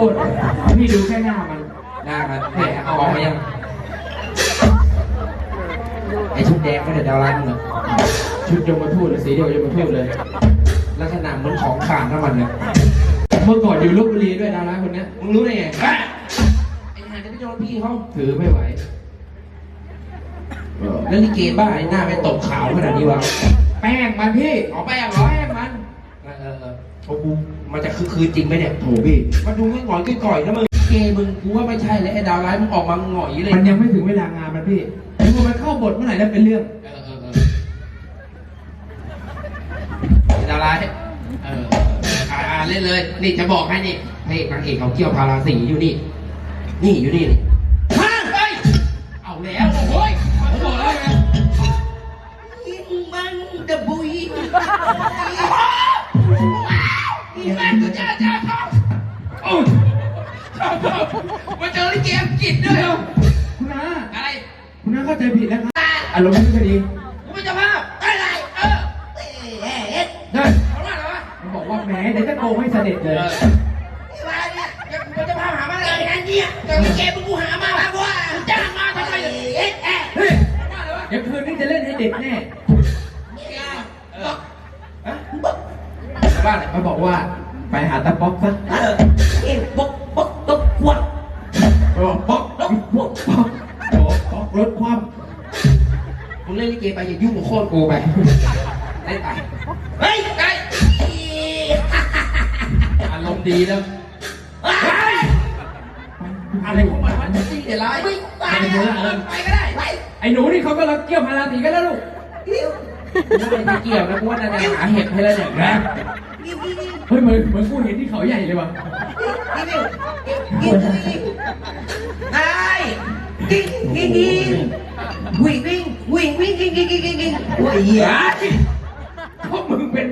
โทษพี่ดูแค่หน้ามันหน้ามันแหมเอาออกมายัง ไอชุดแดงก็เด็ดดาวร้ายมึงเหรอชุดยมทูตเลยสีเดียวยมทูตเลย ลักษณะเหมือนของขาดน้ำมันเนี่ยเมื่อก่อนอยู่ลบบุรีด้วยดาราคนเนี้ยมึงรู้ได้ไงเฮ้ยไอ้ห่าจะไปโดนพี่เขาถือไม่ไหวแล้วลิเกบ้าไอ้หน้าไปตบขาวขนาดนี้วะแป้งมันพี่เอาแป้งเหรอแป้งมัน เออเออเออโอ้กูมันจะคือคืนจริงไหมเนี่ยโถพี่มาดูไม่หงอยก่อยๆนะมึงเกมึงกูว่าไม่ใช่แล้วไอ้ดาวร้ายมึงออกมาหงอยเลยมันยังไม่ถึงเวลางานมันพี่แต่พอมันเข้าบทเมื่อไหร่แล้วเป็นเรื่อง เออเออเออไอ้ดาวร้ายเอออ่าอ่าเล่นเลย นี่จะบอกให้นี่พระเอกนางเอกเขาเกี่ยวพาราสีอยู่นี่ นี่อยู่นี่นี่ฮะเฮ้ยเอาแล้วโอ้ยผมบอกแล้วไง ยิงมันดะบุย ยิงมันก็จ้าจ้าชอบโอ้ยชอบชอบมาเจอลิเกอังกฤษด้วยเหรอคุณน้าอะไรคุณน้าเข้าใจผิดแล้วครับอารมณ์ไม่ค่อยดีกูเป็นเจ้าภาพอะไรเออเอ๊ะเอ๊ะเดินเอาละเหรอมันบอกว่าแหมเดี๋ยวจะโกงให้เสด็จเลยมาเนี่ยจะกูเป็นเจ้าภาพหามาเลยนะเนี่ยแต่ลิเกมึงกูหามาเพราะว่าจ้างมาทำไมเอ๊ะเอ๊ะเฮ้ยว่าอะไรวะเดี๋ยวคืนนี้จะเล่นให้เด็กแน่ เออฮะ บ้านไหนมันบอกว่า ไปหาตาป๊อกซะเออเอ๊ะบ๊อกบ๊อกบ๊อกวัดบอกป๊อกป๊อกป๊อกป๊อกป๊อกรถคว่มึงเล่นลิเกไปอย่ายุ่งกับโคตรกูไปเล่นไปเฮ้ยไก่อารมณ์ดีแล้วอะไรของมันมันจะตีเดี๋ยวไรไม่ไปไปก็ได้ไปไอ้หนูนี่เขาก็รักเกี่ยวพาราสีกันแล้วลูกไม่เกี่ยวนะกูว่านาจะหาเห็ดให้แล้วเนี่ยนะ เฮ้ยเหมือนเหมือนกูเห็นที่เขาใหญ่เลยว่ะนี่นี่นี่นี่ไอ้กิ้งกิ้งกิ้งวิ่งวิ่งวิ่งวิ่งกิ้งกิ้งกิ้งกิ้งโอ้ยเหี้ยพวกมึงเป็น